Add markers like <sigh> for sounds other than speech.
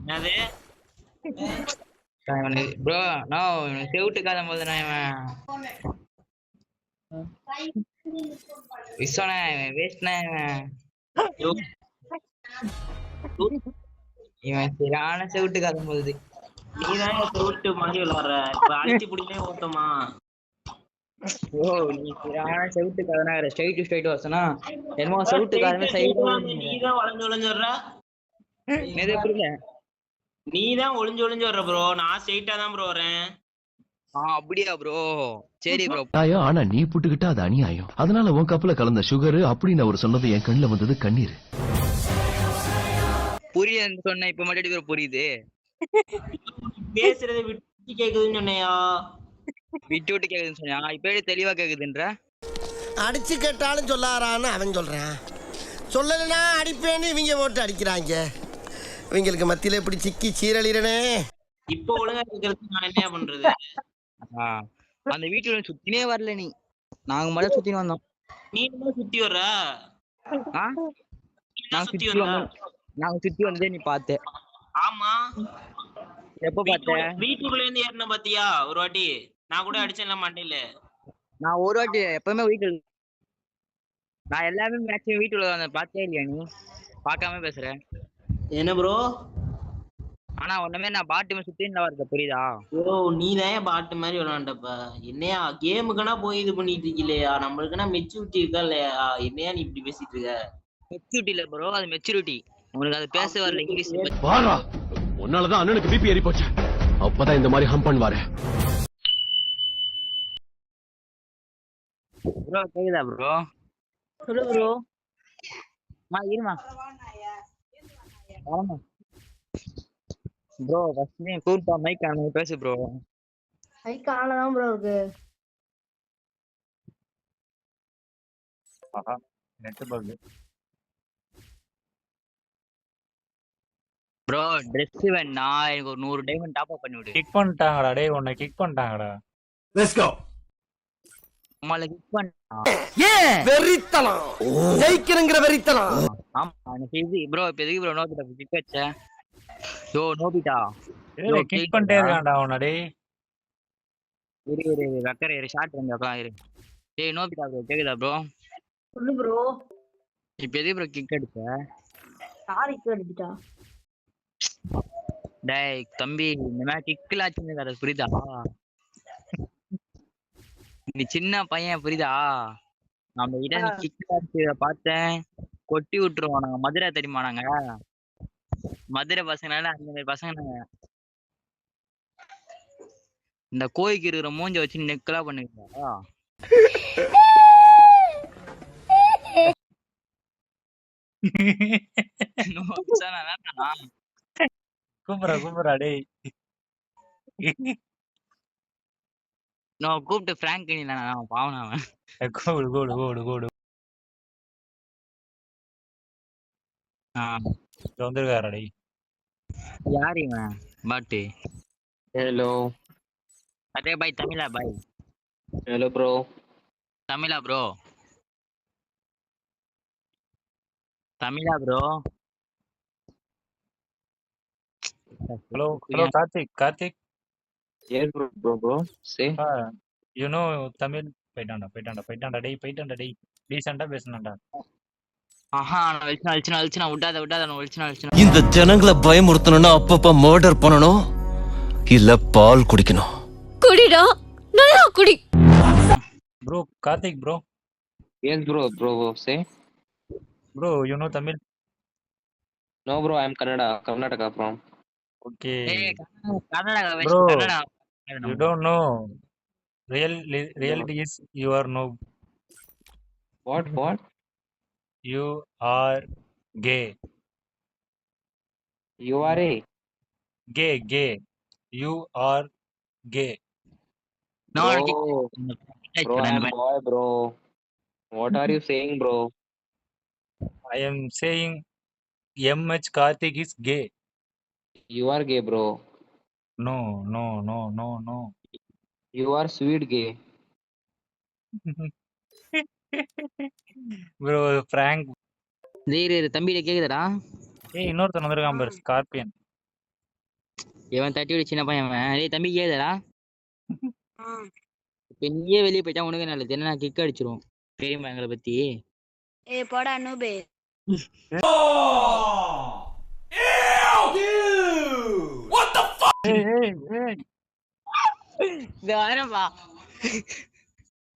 என்னது? Bro no செவிட்டு காதம் போது நான் இவன் விஸ்வனா வேஸ்ட்னா இவன் சரியான செவிட்டு காதம் போகுது நீதான் விட்டு மாதிரி விளாடுற இப்ப அடிச்சு பிடிக்கவே ஓட்டமா ஓ நீ சரியான செவிட்டு காதனா ஸ்ட்ரைட் டு ஸ்ட்ரைட் வசனா என்னமோ செவிட்டு காதமே சைடு நீதான் ஒளிஞ்சு ஒளிஞ்சு வர்ற எது புரியல நீதான் ஒளிஞ்சு ஒளிஞ்சு வர்ற ப்ரோ நான் ஸ்ட்ரைட்டா தான் ப்ரோ வரேன் ஆ அப்படியா ப்ரோ சரி ப்ரோ நியாயம் ஆனா நீ புட்டுக்கிட்ட அது அநியாயம். அதனால உன் கப்பல கலந்த சுகர் அப்படின்னு அவர் சொன்னது என் கண்ணுல வந்தது கண்ணீர். புரியலன்னு சொன்ன இப்ப மட்டும் ப்ரோ புரியுது. பேசுறதை விட்டு கேக்குதுன்னு சொன்னையா? விட்டு விட்டு கேக்குதுன்னு சொன்னா இப்ப எப்படி தெளிவா கேக்குதுன்ற? அடிச்சு கேட்டாலும் சொல்லாரான்னு அவன் சொல்றான். சொல்லலைன்னா அடிப்பேன்னு இவங்க போட்டு அடிக்கிறாங்க. இவங்களுக்கு மத்தியில இப்படி சிக்கி சீரழிறனே? இப்ப ஒழுங்கா கேக்குறது நான் என்ன பண்றது? ஆ, அந்த வீட்டுல சுத்தினே வரல நீ. நாங்க மட்டும் சுத்தின்னு வந்தோம். நீ என்ன சுத்தி வர்ற? ஆ? நீ என்ன நாங்க சுத்தி வந்த வந்தோம். நாங்க சுத்தி வந்ததே நீ பார்த்த. ஆமா. எப்ப பார்த்த? வீட்டுக்குள்ள- இருந்து ஏறின பாத்தியா? ஒரு வாட்டி. நான் கூட அடிச்சேன்ல மாட்டேல நான் ஒரு வாட்டி எப்பவுமே வீட்டுல நான் எல்லாமே மேக்ஸிமம் வீட்டுல பார்த்தே இல்லையா நீ? பார்க்காம பேசுற. என்ன ப்ரோ ஆனா ஒண்ணுமே நான் பாட்டுமே சுத்தின்னு வரது புரியுதா? ஓ நீ தான் பாட்டு மாதிரி விளாண்டப்ப என்னையா கேமுக்குனா போய் இது பண்ணிட்டு இருக்கலையா நம்மளுக்குனா மெச்சூரிட்டி இருக்கா இல்லையா? என்னையா நீ இப்படி பேசிட்டு இருக்க? மெச்சூரிட்டி இல்ல ப்ரோ அது மெச்சூரிட்டி உனக்கு அது பேச வரல இங்கிலீஷ் வாரா உன்னாலதான் அண்ணனுக்கு பிபி ஏறி போச்சு. அப்பதான் இந்த மாதிரி ஹம் பண்ணுவாரு. ப்ரோ கேக்குதா ப்ரோ சொல்லு ப்ரோ மா இருமா. வரமா ப்ரோ ஃபர்ஸ்ட் நீ கூப்பிட்டா மைக் ஆன் பேசு ப்ரோ கை காணதான் ப்ரோ இருக்கு. ப்ரோ ட்ரெஸ் வேணா. எனக்கு ஒரு நூறு டைமண்ட் டாப் அப் பண்ணி விடு. கிக் பண்ணிட்டாங்கடா. டேய் உன்னை கிக் பண்ணிட்டாங்கடா. நம்மள கிக் பண்ணா. வெறித்தனம். ஆமா எனக்கு இது ப்ரோ இப்ப எதுக்கு ப்ரோ நோபிட்டா கிக் வச்ச யோ நோபிட்டா ஏய் கிக் பண்ணிட்டே? இருக்கான்டா டேய். இரு இரு இரு வெக்கற இரு ஷார்ட் வந்து இரு. டேய் நோபிட்டா ப்ரோ கேக்குதா ப்ரோ சொல்லு ப்ரோ இப்ப எதுக்கு ப்ரோ கிக் அடிச்ச? சாரி டேய் தம்பி இந்த மாதிரி கிக்ல ஆச்சுன்னு புரியுதா? நீ சின்ன பையன் புரியுதா? நம்ம கிட்ட கிக்ல அடிச்சத பார்த்தேன். கொட்டி விட்டுருவோம் நாங்க மதுரை தெரியுமா நாங்க மதுரை பசங்கனால அந்த மாதிரி பசங்க நாங்க இந்த கோய்க்கு இருக்கிற மூஞ்ச வச்சு நெக்கலா பண்ணுவீங்களா? <laughs> கூப்பிடுறா கூப்பிடுறா டேய். நான் கூப்பிட்டு பிராங்க் இல்ல நான் பாவன அவன். கூடு கூடு கூடு கூடு ஆ, இங்க வந்திருக்காரா டேய். யார் இவன்? பாட்டு. Hello, அதே பாய் தமிழா பாய். Hello, bro. Tamizha bro Tamizha bro hello hello Karthik Karthik. Yes, bro, bro, bro. Say. You know Tamil போயிட்டான்டா போயிட்டான்டா போயிட்டான்டா டேய் போயிட்டான்டா டேய் டீசெண்டா பேசணும்டா ஆஹா நான் வெளிச்சனா வெளிச்சனா வெளிச்சனா விடாத விடாத நான் வெளிச்சனா வெளிச்சனா இந்த ஜனங்களை பயமுறுத்தணும்னா அப்பப்ப மர்டர் பண்ணணும் இல்ல பால் குடிக்கணும் குடிடா நல்லா குடி bro Karthik bro bro, bro, bro. Say. Bro you know Tamil No, bro, I'm Kannada, Karnataka from. Okay. Hey, Bro, you don't know. Real reality is you are no. What? What? You are gay. You are a Gay, gay. You are gay. No, bro. Boy, bro. What are you saying, bro? I am saying M H Karthik is gay. You are gay, bro. No no no no no You are sweet gay. <laughs> Bro prank இரு இரு தம்பியில கேக்குதாடா. ஏய் இன்னொருத்தன் வந்திருக்கான் பாரு scorpion இவன் தட்டி விடு சின்ன பையன் அவன். டேய் தம்பி ஏதடா இப்ப நீயே வெளியே போயிட்டா உனக்கு நல்லது. என்ன கிக் அடிச்சிரும். தெரியுமா எங்களை பத்தி. ஏ போடா நூபே. இந்த வரப்பா <laughs> <laughs>